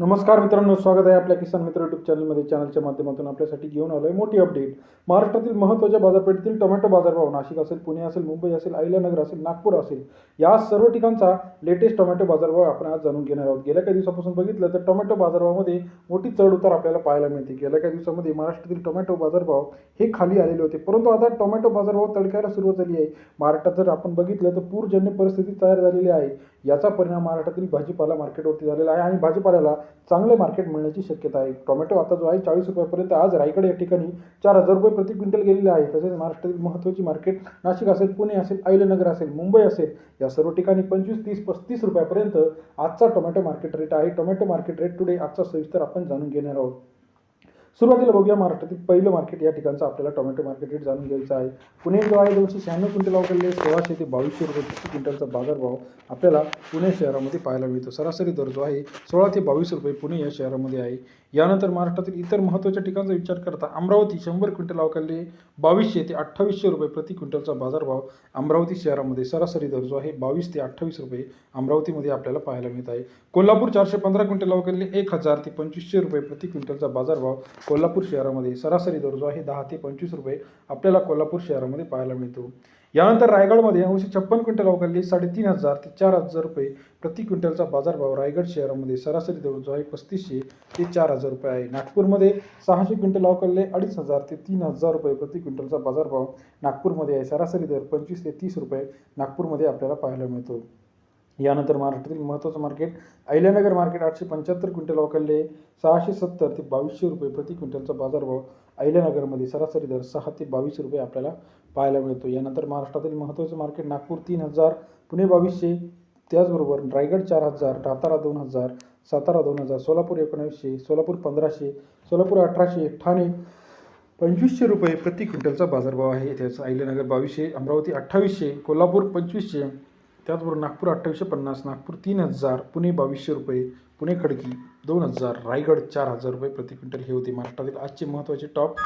नमस्कार मित्रांनो स्वागत आहे आपल्या किसान मित्र युट्यूब चॅनलमध्ये चॅनलच्या माध्यमातून आपल्यासाठी घेऊन आलो आहे मोठी अपडेट महाराष्ट्रातील महत्त्वाच्या बाजारपेठेतील टोमॅटो बाजारभाव नाशिक असेल पुणे असेल मुंबई असेल अहिल्यानगर असेल नागपूर असेल या सर्व ठिकाणचा लेटेस्ट टोमॅटो बाजारभाव आपण आज जाणून घेणार आहोत. गेल्या काही दिवसापासून बघितलं तर टोमॅटो बाजारभावामध्ये मोठी चढउतार आपल्याला पाहायला मिळते. गेल्या काही दिवसामध्ये महाराष्ट्रातील टोमॅटो बाजारभाव हे खाली आलेले होते. परंतु आता टोमॅटो बाजारभाव तडकायला सुरुवात झाली आहे. महाराष्ट्रात जर आपण बघितलं तर पूरजन्य परिस्थिती तयार झालेली आहे. याचा परिणाम महाराष्ट्रातील भाजीपाला मार्केटवरती झालेला आहे आणि भाजीपाल्याला चांगले मार्केट मिळण्याची शक्यता आहे. टोमॅटो आता जो आहे चाळीस रुपयापर्यंत आज रायगड या ठिकाणी चार हजार रुपये प्रति क्विंटल गेलेले आहे. तसेच महाराष्ट्रातील महत्त्वाची मार्केट नाशिक असेल पुणे असेल अहिलनगर असेल मुंबई असेल या सर्व ठिकाणी पंचवीस तीस पस्तीस रुपयापर्यंत आजचा टोमॅटो मार्केट रेट आहे. टोमॅटो मार्केट रेट टुडे आजचा सविस्तर आपण जाणून घेणार आहोत. सुरुवातीला बघूया महाराष्ट्रातील पहिलं मार्केट या ठिकाणचं आपल्याला टोमॅटो मार्केट रेट जाणून घ्यायचं आहे. पुणे जो आहे दोनशे शहाण्णव क्विंटल अवघडले सोळाशे ते बावीसशे रुपये प्रति क्विंटलचा बाजारभाव आपल्याला पुणे शहरामध्ये पाहायला मिळतो. सरासरी दर जो आहे सोळा ते बावीस रुपये पुणे या शहरामध्ये आहे. यानंतर महाराष्ट्रातील इतर महत्त्वाच्या ठिकाणचा विचार करता अमरावती शंभर क्विंटल अवकाळले बावीसशे ते अठ्ठावीसशे रुपये प्रति क्विंटलचा बाजारभाव अमरावती शहरामध्ये सरासरी दर जो आहे. बावीस ते अठ्ठावीस रुपये अमरावतीमध्ये आपल्याला पाहायला मिळत आहे. कोल्हापूर चारशे पंधरा क्विंटल अवकाळले एक हजार ते पंचवीसशे रुपये प्रति क्विंटलचा बाजारभाव कोल्हापूर शहरामध्ये सरासरी दर जो आहे. दहा ते पंचवीस रुपये आपल्याला कोल्हापूर शहरामध्ये पाहायला मिळतो. यानंतर रायगडमध्ये नऊशे छप्पन क्विंटल अवकाली साडेतीन हजार ते चार हजार रुपये प्रति क्विंटलचा बाजारभाव रायगड शहरामध्ये सरासरी दर जो आहे पस्तीसशे ते चार हजार रुपये आहे. नागपूरमध्ये सहाशे क्विंटल अवकाळले अडीच हजार ते तीन हजार रुपये प्रति क्विंटलचा बाजारभाव नागपूरमध्ये आहे. सरासरी दर पंचवीस ते तीस रुपये नागपूरमध्ये आपल्याला पाहायला मिळतो. यानंतर महाराष्ट्रातील महत्त्वाचं मार्केट अहिल्यानगर मार्केट आठशे पंच्याहत्तर क्विंटल अवकाळले सहाशे सत्तर ते बावीसशे रुपये प्रति क्विंटलचा बाजारभाव अहिल्यानगरमध्ये सरासरी दर सहा ते बावीस रुपये आपल्याला पाहायला मिळतो. यानंतर महाराष्ट्रातील महत्त्वाचं मार्केट नागपूर तीन हजार पुणे बावीसशे त्याचबरोबर रायगड चार हजार सातारा दोन हजार सातारा दोन हजार सोलापूर एकोणावीसशे सोलापूर पंधराशे सोलापूर अठराशे ठाणे पंचवीसशे रुपये प्रति क्विंटलचा बाजारभाव आहे. त्याचा अहिल्यानगर बावीसशे अमरावती अठ्ठावीसशे कोल्हापूर पंचवीसशे त्याचबरोबर नागपूर अठ्ठावीसशे पन्नास नागपूर तीन हजार पुणे बावीसशे रुपये पुणे खडकी दोन हजार रायगड चार हजार रुपये प्रति क्विंटल हे होते महाराष्ट्रातील आजचे महत्त्वाचे टॉप